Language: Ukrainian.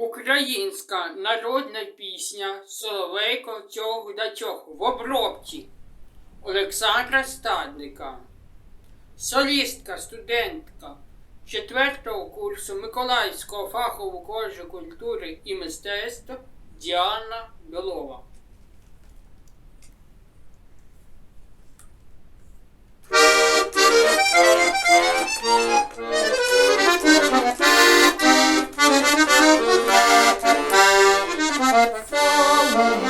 Українська народна пісня Соловейко цього да в обробці Олександра Стадника. Солістка, студентка 4 курсу Миколаївського фахового коледжу культури і мистецтв Діана Белова. Lord.